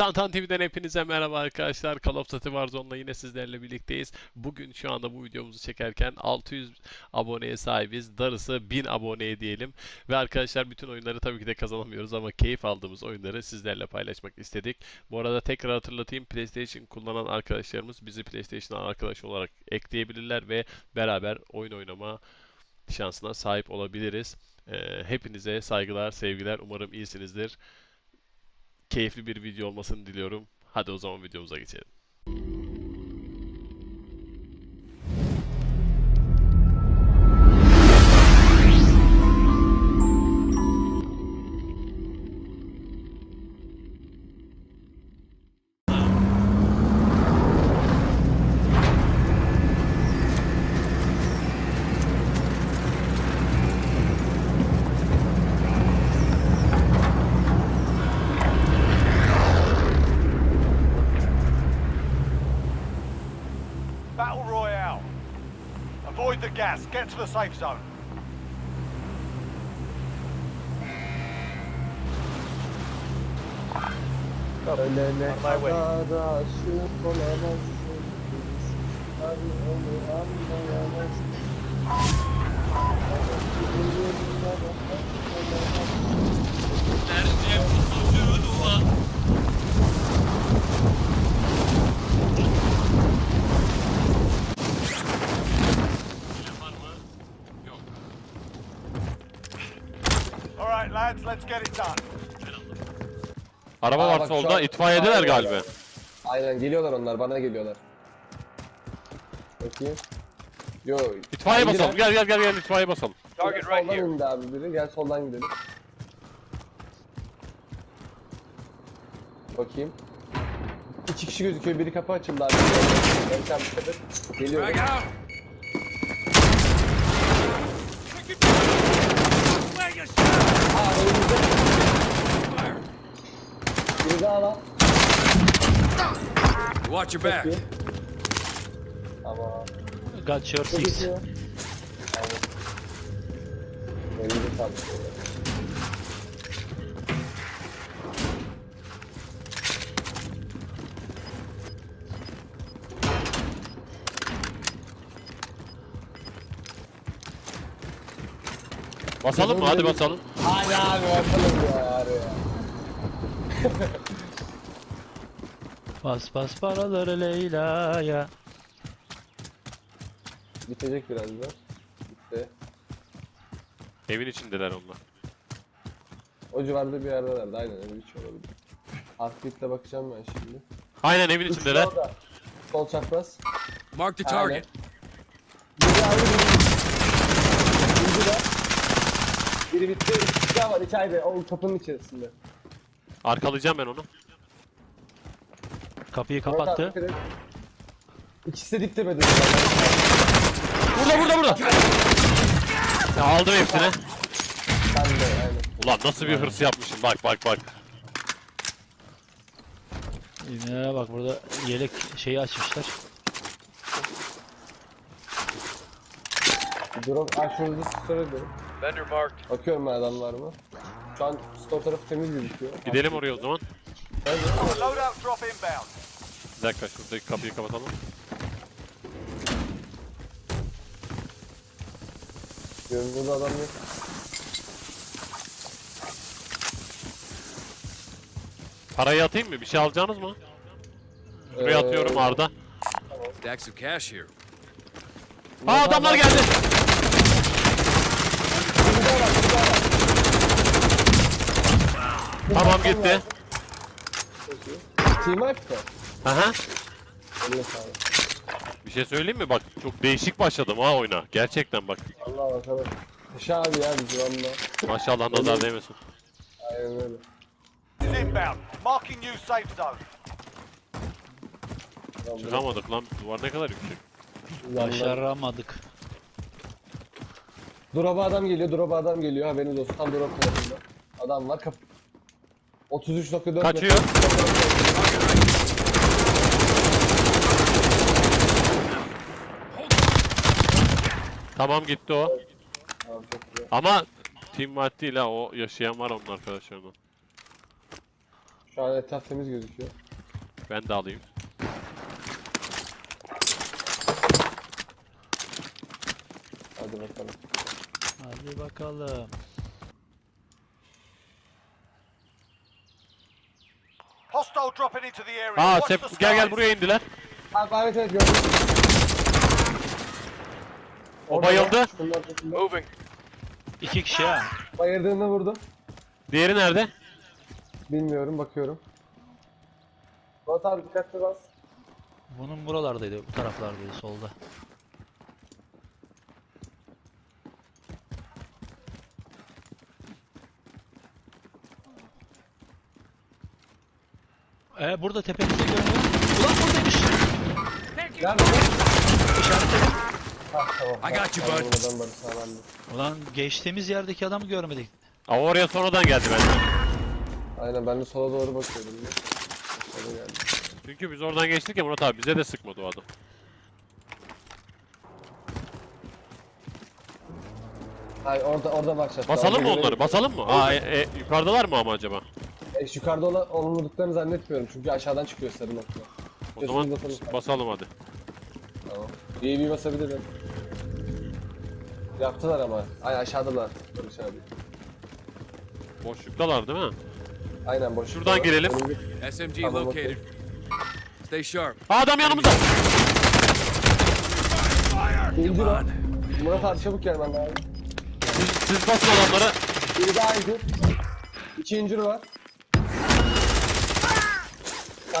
Tantan TV'den hepinize merhaba arkadaşlar. Call of Duty Warzone'la yine sizlerle birlikteyiz. Bugün şu anda bu videomuzu çekerken 600 aboneye sahibiz. Darısı 1000 aboneye diyelim. Ve arkadaşlar bütün oyunları tabii ki de kazanamıyoruz ama keyif aldığımız oyunları sizlerle paylaşmak istedik. Bu arada tekrar hatırlatayım PlayStation kullanan arkadaşlarımız bizi PlayStation'a arkadaş olarak ekleyebilirler ve beraber oyun oynama şansına sahip olabiliriz. Ee, hepinize saygılar, sevgiler. Umarım iyisinizdir keyifli bir video olmasını diliyorum. Hadi o zaman videomuza geçelim. Avoid the gas. Get to the safe zone. Ölene kadar aşık let's get it done. Araba Aa, var bak şu solda. an- itfaiyedeler Aynen. galiba. Aynen geliyorlar onlar bana geliyorlar Bakayım Yo İtfaiye indiler. basalım. Gel gel gel gel itfaiye basalım. Target right Soldan here. indi abi biri gel soldan gidelim Bakayım İki kişi gözüküyor biri kapı açıldı abi bir sefer Geliyorum Aa önümüzde Biri daha var Watch your back. Çok iyi. Tamam Got your Çok six. iyi. Aynen. Elinde kaldı. Basalım mı? Hadi basalım. Hadi abi bakalım ya hadi ya. Bas bas paraları Leyla'ya. Bitecek birazdan. Bitti. Evin içindeler onlar. O civarda bir yerdelerdi aynen öyle bir şey olabilir. Aktifle bakacağım ben şimdi. Aynen evin Üç içindeler. orada. Sol çapraz. Mark the Aynen. target. Biri. Biri de. Biri bitti. Var içeride. O kapının içerisinde. Arkalayacağım ben onu. Kapıyı kapattı. İkisi de diklemedi. Burada burada burada. Ya aldım hepsini. Ben de aynen. Ulan nasıl bir hırs yapmışım. Bak bak bak. İğnelere bak burada yelek şeyi açmışlar. Şurada store ediyorum. Vendor marked. Bakıyorum ben adam var mı? Şu an store tarafı temiz gözüküyor. Gidelim oraya o zaman. Loadout drop inbound. Bir dakika şuradaki kapıyı kapatalım. görünürde adam yok. Parayı atayım mı? Bir şey alacaksınız mı? Buraya Ee, atıyorum Arda. Stacks of cash here. Aa adamlar geldi. Bir daha var, bir daha var. Tamam gitti. Team up mı? Aha. Eline sağlık. Bir şey söyleyeyim mi? Bak çok değişik başladım ha oyuna. Gerçekten bak. Allah bakalım. Paşa abi ya bizi valla. Maşallah nazar değmesin. Aynen öyle. Is inbound. Marking new safe zone. Çıkamadık lan. Duvar ne kadar yüksek. yandan- Başaramadık. Drop'a adam geliyor, drop'a adam geliyor. Haberiniz olsun. Tam drop tarafında. Adam var. Kap 33.4 Kaçıyor. Tamam gitti o. Tamam çok güzel. Ama Team White değil ha o yaşayan var onun arkadaşlarından. Şu an etraf temiz gözüküyor. Ben de alayım. Hadi bakalım. Hadi bakalım. Hostile dropping into the area. Aa Watch Sep the gel gel skies. buraya indiler. Abi evet evet gördüm. O bayıldı. Moving. İki kişi ha. Bayırdığında vurdum. Diğeri nerede? Bilmiyorum bakıyorum. Murat abi dikkatli bas. Bunun buralardaydı, bu taraflardaydı, solda. Ee, burada tepenizde görünüyor. Ulan buradaymış. Nerede? İşaretledim. Ah tamam. I got you, bud. Ulan geçtiğimiz yerdeki adamı görmedik. Aa oraya sonradan geldi bence. Aynen ben de sola doğru bakıyordum. ya. Sola geldi. Çünkü biz oradan geçtik ya Murat abi bize de sıkmadı o adam. Hayır orada orada bakacağız. Basalım Orada mı onları? Basalım mı? Aa e, e, yukarıdalar mı ama acaba? E, şu yukarıda olan onu vurduklarını zannetmiyorum çünkü aşağıdan çıkıyor sarı nokta. O zaman basalım. basalım hadi. Tamam. İyi bir basabilirim. Yaptılar ama. Ay aşağıdalar. Barış abi. Boşluktalar değil mi? Aynen boş. Şuradan girelim. SMG Tamam, located. Stay sharp. Adam yanımızda. İndir o. Murat abi çabuk gel ben abi. Siz, siz basın adamları. Biri daha indir. İki incir var.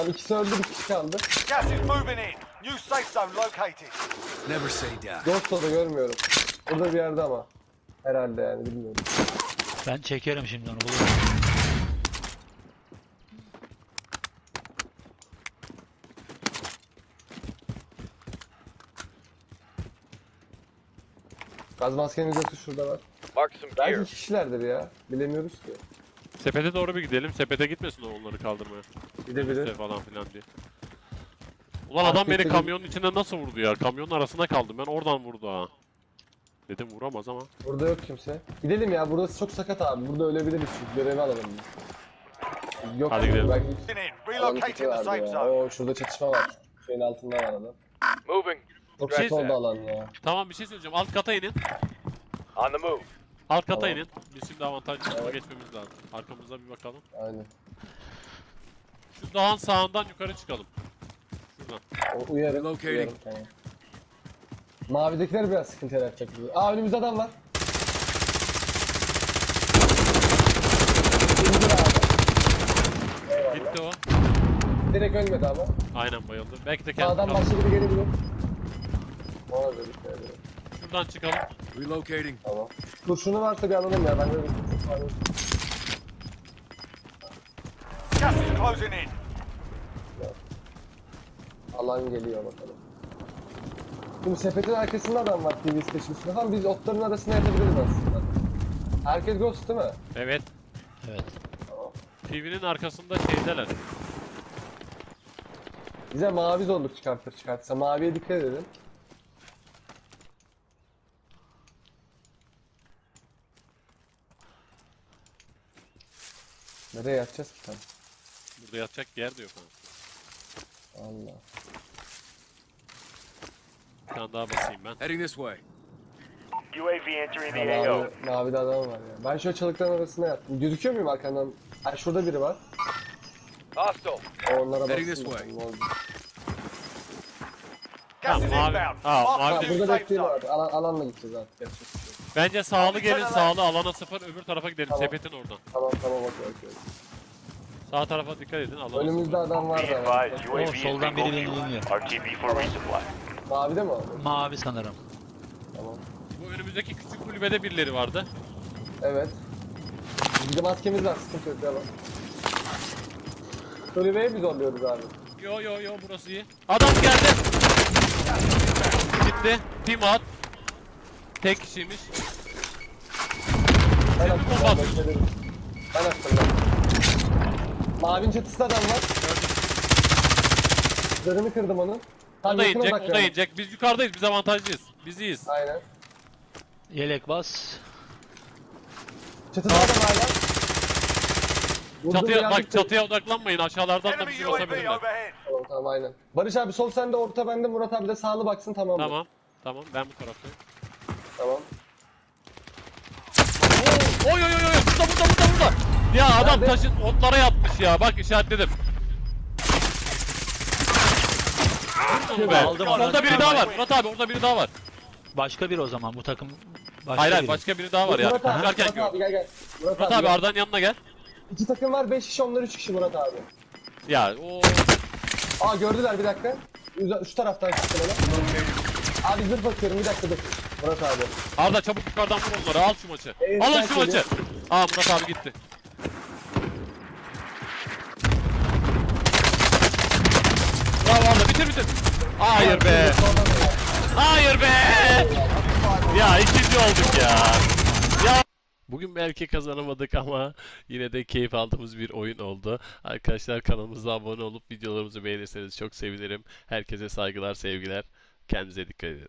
Tamam ikisi öldü bir kişi kaldı. Gas is moving in. New safe zone located. Never say die. Ghost da görmüyorum. Burada bir yerde ama. Herhalde yani bilmiyorum. Ben çekerim şimdi onu bulurum. Gaz maskemiz yoksa şurada var. Mark some Belki iki kişilerdir ya. Bilemiyoruz ki. Sepete doğru bir gidelim. Sepete gitmesin o onları kaldırmaya. Gidebilir. Falan filan diye. Ulan adam beni bir- kamyonun içinde nasıl vurdu ya? Kamyonun arasında kaldım ben oradan vurdu ha. Dedim vuramaz ama. Burada yok kimse. Gidelim ya burası çok sakat abi. Burada ölebiliriz çünkü görevi alalım biz. Yok. Hadi gidelim. Belki In. alanın Relocating the safe zone. Şurada çatışma var. Şeyin altında var adam. Moving. Çok şey kötü oldu alan ya. Tamam bir şey söyleyeceğim. Alt kata inin. On the move. Alt kata Tamam. inin. Biz şimdi avantajlı kısma geçmemiz lazım. Arkamıza bir bakalım. Aynen. Şu dağın sağından yukarı çıkalım. Şuradan. O, uyarım. Relocating. uyarım. Mavidekiler biraz sıkıntı yaratacak bize. Aa önümüzde adam var. İndir abi. Gitti o. Direkt ölmedi ama. Aynen bayıldı. Belki de kendi Sağdan kaldı. başka biri gelebilir. Ona göre dikkat edelim. Şuradan çıkalım. Relocating. Tamam. Kurşunu varsa bir alalım ya. Ben de bir kurşun var. Closing in. Alan geliyor bakalım. Şimdi sepetin arkasında adam var TV seçmişinde falan. Biz otların arasına yatabiliriz aslında. Herkes ghost değil mi? Evet. Evet. TV'nin arkasında şeydeler. Bize mavi zorluk çıkartır çıkartsa. Maviye dikkat edin. Nereye yatacağız ki sen? Burada yatacak yer de yok ha. Allah. Bir tane daha basayım ben. Heading this way. UAV entering Ha, mavi, mavide adam var ya. Ben şu çalıkların arasına yattım. Gözüküyor muyum arkandan? Ha şurada biri var. Hostile. O onlara Heading this way. ne oldu. Gas Ha, is mavi- inbound. ha, Mark mavi the Ha, new burada safe bekleyin zone. abi. Alan, alanla gideceğiz artık. Yapacak bir şey yok. Bence sağlı gelin sağlı alana sıfır öbür tarafa gidelim Tamam. sepetin oradan. Tamam tamam okey okey. Sağ tarafa dikkat edin alana Önümüzde adam var da. advised, O UAV is soldan biri beni bingo dinliyor. fuel. RTB for resupply. Mavide mi abi? Mavi sanırım. Tamam. Bu önümüzdeki küçük kulübede birileri vardı. Evet. Bizim maskemiz var. Sıkıntı yok. Devam. Kulübeye mi zorluyoruz abi? Yo yo yo burası iyi. Adam geldi. Gitti. Team out. Tek kişiymiş. Senin attım. bomba bekledim. Mavinin çatısında adam var. Zırhını kırdım onun. O Tam da yakın inecek, o da odaklanın. inecek. Biz yukarıdayız, biz avantajlıyız. Biz iyiyiz. Aynen. Yelek bas. Çatıda adam hala. Vurdum Çatıya ya, bak çatıya odaklanmayın. Aşağılardan da Enemy bizi UAV basabilirler. overhead. Tamam tamam aynen. Barış abi sol sende orta bende Murat abi de sağlı baksın tamam mı? Tamam. Tamam ben bu taraftayım. Tamam. Oy oy oy oy burada burada burada burada. Ya adam taşın otlara yatmış ya. Bak işaretledim. Be? Aldım onu. Orada biri daha var. Murat abi orada biri daha var. Başka bir o zaman bu takım başka Hayır hayır biri. başka biri daha var ya. Murat abi, Murat abi gel gel. Murat, Murat abi, abi. Arda'nın yanına gel. İki takım var 5 kişi onlar 3 kişi Murat abi. Ya o Aa gördüler bir dakika. Şu taraftan çıktı bana. Abi zırh bakıyorum bir dakika dur. Murat abi. Arda çabuk yukarıdan vur onları. Al şu maçı. Evet, Alın şu maçı. Aa Murat abi gitti. Bravo Arda bitir bitir. Hayır be. Hayır be. Ya ikinci olduk ya. Ya. Bugün belki kazanamadık ama yine de keyif aldığımız bir oyun oldu. Arkadaşlar kanalımıza abone olup videolarımızı beğenirseniz çok sevinirim. Herkese saygılar, sevgiler. Kendinize dikkat edin.